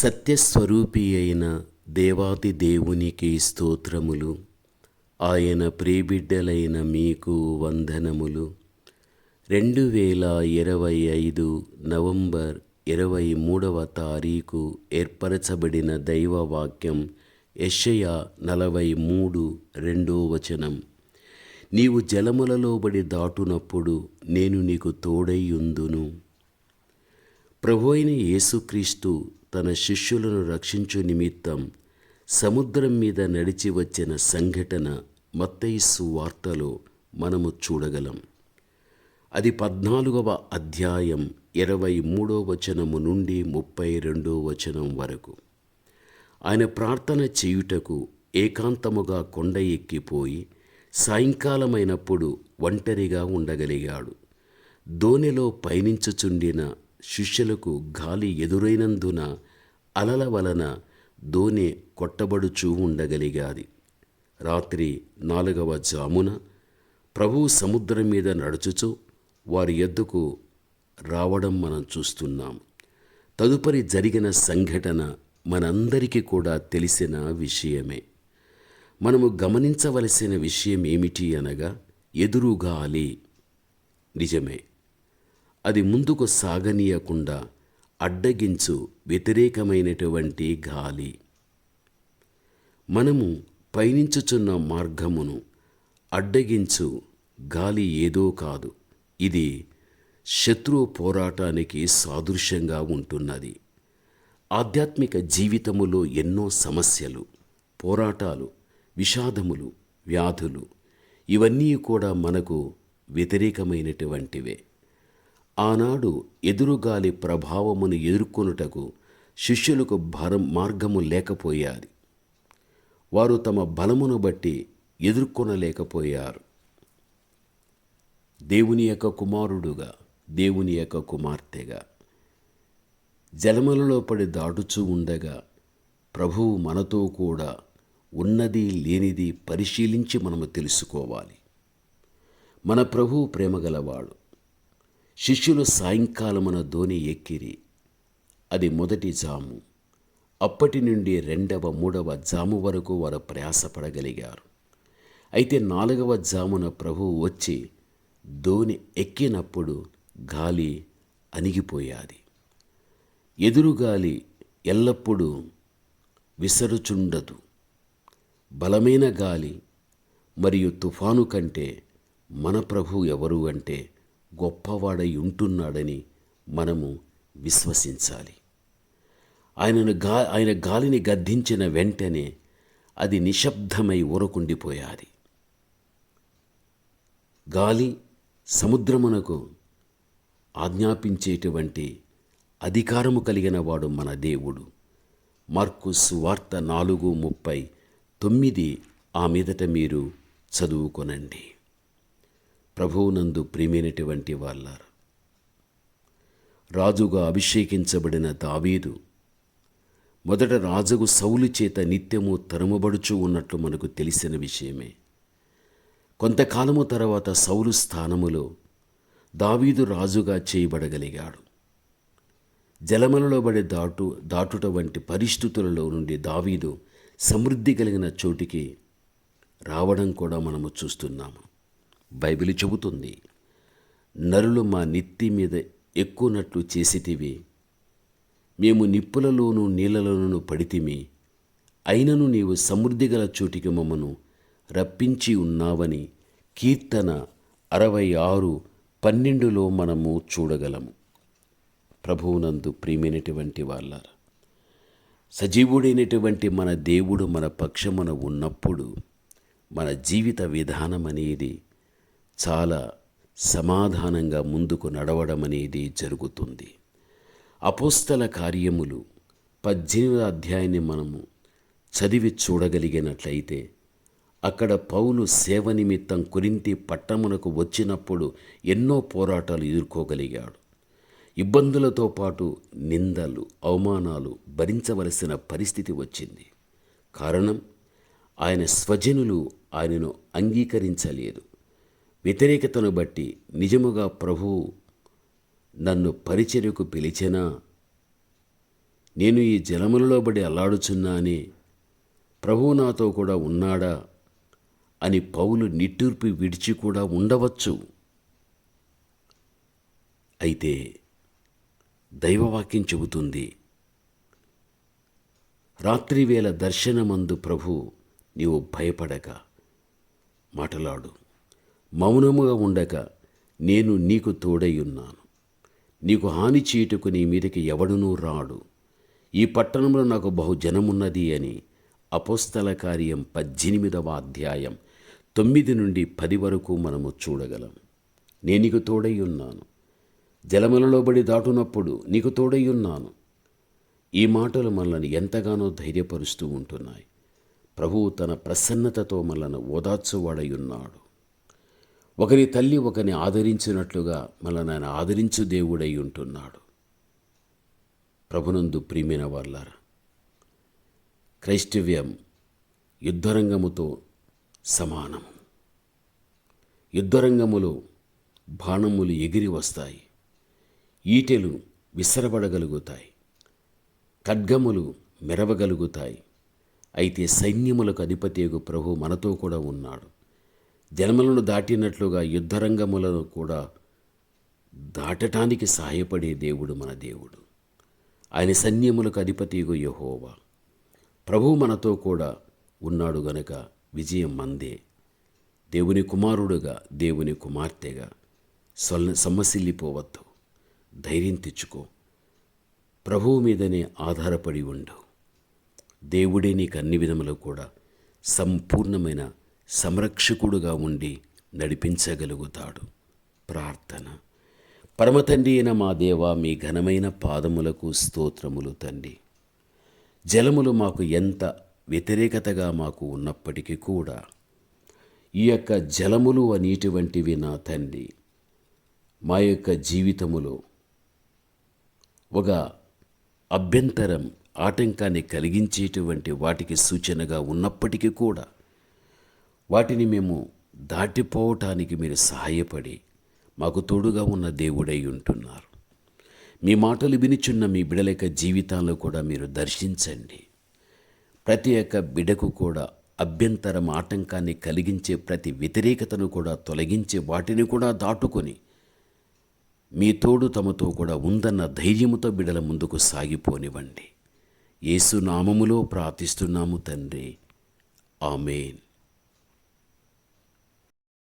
సత్యస్వరూపి అయిన దేవాది దేవునికి స్తోత్రములు. ఆయన ప్రియబిడ్డలైన మీకు వందనములు. రెండు వేల ఇరవై ఐదు నవంబర్ ఇరవై మూడవ తారీఖు ఏర్పరచబడిన దైవ వాక్యం నలభై మూడు రెండో వచనం. నీవు జలములలోబడి దాటునప్పుడు నేను నీకు తోడైయుందును ప్రభు అయిన యేసుక్రీస్తు తన శిష్యులను రక్షించు నిమిత్తం సముద్రం మీద నడిచి వచ్చిన సంఘటన మత్తయిస్సు వార్తలో మనము చూడగలం. అది పద్నాలుగవ అధ్యాయం ఇరవై మూడో వచనము నుండి ముప్పై రెండో వచనం వరకు. ఆయన ప్రార్థన చేయుటకు ఏకాంతముగా కొండ ఎక్కిపోయి సాయంకాలమైనప్పుడు ఒంటరిగా ఉండగలిగాడు. దోణిలో పయనించుచుండిన శిష్యులకు గాలి ఎదురైనందున అలల వలన దోణి కొట్టబడుచూ ఉండగలిగాది. రాత్రి నాలుగవ జామున ప్రభు సముద్రం మీద నడుచుచు వారి ఎద్దుకు రావడం మనం చూస్తున్నాం. తదుపరి జరిగిన సంఘటన మనందరికీ కూడా తెలిసిన విషయమే. మనము గమనించవలసిన విషయం ఏమిటి అనగా ఎదురుగాలి. నిజమే. అది ముందుకు సాగనీయకుండా అడ్డగించు వ్యతిరేకమైనటువంటి గాలి. మనము పయనించుచున్న మార్గమును అడ్డగించు గాలి ఏదో కాదు. ఇది శత్రు పోరాటానికి సాదృశ్యంగా ఉంటున్నది. ఆధ్యాత్మిక జీవితములో ఎన్నో సమస్యలు పోరాటాలు విషాదములు వ్యాధులు ఇవన్నీ కూడా మనకు వ్యతిరేకమైనటువంటివే. ఆనాడు ఎదురుగాలి ప్రభావమును ఎదుర్కొనుటకు శిష్యులకు భరం మార్గము లేకపోయారు వారు తమ బలమును బట్టి ఎదుర్కొనలేకపోయారు. దేవుని యొక్క కుమారుడుగా దేవుని యొక్క కుమార్తెగా జలములలో పడి దాటుచూ ఉండగా ప్రభువు మనతో కూడా ఉన్నది లేనిది పరిశీలించి మనము తెలుసుకోవాలి. మన ప్రభువు ప్రేమగలవాడు. శిష్యులు సాయంకాలమున ధోని ఎక్కిరి. అది మొదటి జాము. అప్పటి నుండి రెండవ మూడవ జాము వరకు వారు ప్రయాసపడగలిగారు. అయితే నాలుగవ జామున ప్రభువు వచ్చి ధోని ఎక్కినప్పుడు గాలి అణిగిపోయాది. ఎదురుగాలి ఎల్లప్పుడూ విసరుచుండదు. బలమైన గాలి మరియు తుఫాను కంటే మన ప్రభు ఎవరు అంటే గొప్పవాడై ఉంటున్నాడని మనము విశ్వసించాలి. ఆయనను గా ఆయన గాలిని గద్దించిన వెంటనే అది నిశ్శబ్దమై ఊరకుండిపోయాది. గాలి సముద్రమునకు ఆజ్ఞాపించేటువంటి అధికారము కలిగిన వాడు మన దేవుడు. మార్కు సువార్త నాలుగు ముప్పై తొమ్మిది ఆ మీదట మీరు చదువుకొనండి. ప్రభువునందు ప్రియమైనటువంటి వాళ్ళారు. రాజుగా అభిషేకించబడిన దావీదు మొదట రాజుకు సౌలు చేత నిత్యము తరుమబడుచు ఉన్నట్లు మనకు తెలిసిన విషయమే. కొంతకాలము తర్వాత సౌలు స్థానములో దావీదు రాజుగా చేయబడగలిగాడు. జలమలలో పడే దాటు దాటుట వంటి పరిస్థితులలో నుండి దావీదు సమృద్ధి కలిగిన చోటికి రావడం కూడా మనము చూస్తున్నాము. బైబిల్ చెబుతుంది నరులు మా నెత్తి మీద ఎక్కునట్లు చేసితివి. మేము నిప్పులలోనూ నీళ్ళలోనూ పడితిమి. అయినను నీవు సమృద్ధి గల చోటికి మమ్మను రప్పించి ఉన్నావని కీర్తన అరవై ఆరు పన్నెండులో మనము చూడగలము ప్రభువునందు ప్రియమైనటువంటి వాళ్ళారు సజీవుడైనటువంటి మన దేవుడు మన పక్షమున ఉన్నప్పుడు మన జీవిత విధానం అనేది చాలా సమాధానంగా ముందుకు నడవడం అనేది జరుగుతుంది. అపోస్తల కార్యములు పద్దెనిమిది అధ్యాయాన్ని మనము చదివి చూడగలిగినట్లయితే అక్కడ పౌలు సేవ నిమిత్తం కొరింతి పట్టమునకు వచ్చినప్పుడు ఎన్నో పోరాటాలు ఎదుర్కోగలిగాడు. ఇబ్బందులతో పాటు నిందలు అవమానాలు భరించవలసిన పరిస్థితి వచ్చింది. కారణం ఆయన స్వజనులు ఆయనను అంగీకరించలేదు. వ్యతిరేకతను బట్టి నిజముగా ప్రభువు నన్ను పరిచర్యకు పిలిచెనా? నేను ఈ జలములలో బడి అని ప్రభువు నాతో కూడా ఉన్నాడా అని పౌలు నిట్టూర్పు విడిచి కూడా ఉండవచ్చు. అయితే దైవవాక్యం చెబుతుంది రాత్రివేళ దర్శనమందు ప్రభు నీవు భయపడక మాటలాడు. మౌనముగా ఉండక నేను నీకు తోడై ఉన్నాను. నీకు హాని చేయుటకు నీ మీదకి ఎవడునూ రాడు. ఈ పట్టణంలో నాకు బహు జనమున్నది అని అపోస్తల కార్యం పద్దెనిమిదవ అధ్యాయం తొమ్మిది నుండి పది వరకు మనము చూడగలం. నేను నీకు తోడై ఉన్నాను. జలములలో బడి దాటునప్పుడు నీకు తోడై ఉన్నాను. ఈ మాటలు మనల్ని ఎంతగానో ధైర్యపరుస్తూ ఉంటున్నాయి. ప్రభువు తన ప్రసన్నతతో మనల్ని ఓదార్చువాడై ఉన్నాడు. ఒకరి తల్లి ఒకరిని ఆదరించినట్లుగా మనల్ని ఆయన ఆదరించు దేవుడై ఉంటున్నాడు. ప్రభునందు ప్రియమైన వాళ్ళారా క్రైస్తవ్యం యుద్ధరంగముతో సమానము యుద్ధరంగములో బాణములు ఎగిరి వస్తాయి ఈటెలు విసరబడగలుగుతాయి ఖడ్గములు మెరవగలుగుతాయి. అయితే సైన్యములకు అధిపతియగు ప్రభు మనతో కూడా ఉన్నాడు. జన్మలను దాటినట్లుగా యుద్ధరంగములను కూడా దాటటానికి సహాయపడే దేవుడు మన దేవుడు. ఆయన సైన్యములకు అధిపతిగో యహోవా. ప్రభు మనతో కూడా ఉన్నాడు గనక విజయం మందే. దేవుని కుమారుడుగా దేవుని కుమార్తెగా సొల్ల సమ్మసిల్లిపోవద్దు ధైర్యం తెచ్చుకో. ప్రభువు మీదనే ఆధారపడి ఉండు. దేవుడే నీకు అన్ని విధములు కూడా సంపూర్ణమైన సంరక్షకుడుగా ఉండి నడిపించగలుగుతాడు. ప్రార్థన. పరమతండ్రి అయిన మా దేవ మీ ఘనమైన పాదములకు స్తోత్రములు తండ్రి జలములు మాకు ఎంత వ్యతిరేకతగా మాకు ఉన్నప్పటికీ కూడా ఈ యొక్క జలములు అనేటువంటివి నా తండ్రి మా యొక్క జీవితములో ఒక అభ్యంతరం ఆటంకాన్ని కలిగించేటువంటి వాటికి సూచనగా ఉన్నప్పటికీ కూడా వాటిని మేము దాటిపోవటానికి మీరు సహాయపడి మాకు తోడుగా ఉన్న దేవుడై ఉంటున్నారు. మీ మాటలు వినిచున్న మీ బిడల యొక్క జీవితాల్లో కూడా మీరు దర్శించండి. ప్రతి ఒక్క బిడకు కూడా అభ్యంతరం ఆటంకాన్ని కలిగించే ప్రతి వ్యతిరేకతను కూడా తొలగించే వాటిని కూడా దాటుకొని మీ తోడు తమతో కూడా ఉందన్న ధైర్యముతో బిడల ముందుకు సాగిపోనివ్వండి. యేసు నామములో ప్రార్థిస్తున్నాము తండ్రి. ఆమెన్.